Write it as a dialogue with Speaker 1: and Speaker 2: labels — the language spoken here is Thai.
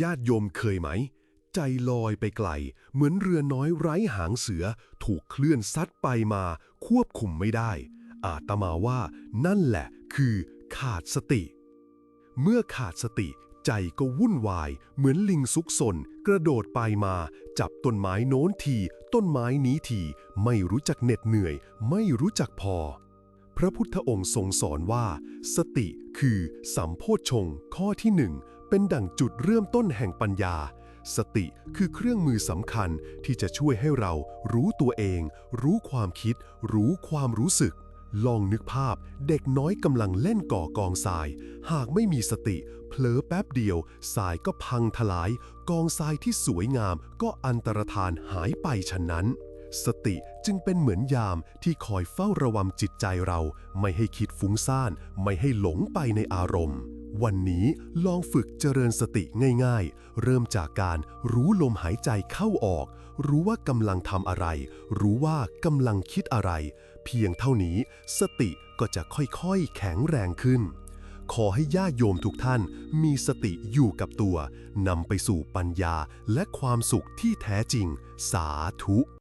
Speaker 1: ญาติโยมเคยไหม ใจลอยไปไกล เหมือนเรือน้อยไร้หางเสือ ถูกเคลื่อนซัดไปมา ควบคุมไม่ได้ อาตมาว่านั่นแหละคือขาดสติ เมื่อขาดสติใจก็วุ่นวาย เหมือนลิงซุกซนกระโดดไปมา จับต้นไม้โน้นที ต้นไม้นี้ที ไม่รู้จักเหน็ดเหนื่อย ไม่รู้จักพอ พระพุทธองค์ทรงสอนว่า สติคือสัมโพชฌงข้อที่หนึ่ง เป็นดั่งจุดเริ่มต้นแห่งปัญญา สติคือเครื่องมือสำคัญที่จะช่วยให้เรารู้ตัวเอง รู้ความคิด รู้ความรู้สึก ลองนึกภาพเด็กน้อยกำลังเล่นก่อกองทราย หากไม่มีสติ เผลอแป๊บเดียวทรายก็พังทลาย กองทรายที่สวยงาม ก็อันตรธานหายไปฉะนั้นสติจึงเป็นเหมือนยามที่คอยเฝ้าระวังจิตใจเรา ไม่ให้คิดฟุ้งซ่าน ไม่ให้หลงไปในอารมณ์ วันนี้ลองฝึกเจริญสติง่ายๆ เริ่มจากการรู้ลมหายใจเข้าออก รู้ว่ากำลังทำอะไร รู้ว่ากำลังคิดอะไร เพียงเท่านี้สติก็จะค่อยๆ แข็งแรงขึ้น ขอให้ญาติโยมทุกท่านมีสติอยู่กับตัวนำไปสู่ปัญญาและความสุขที่แท้จริง สาธุ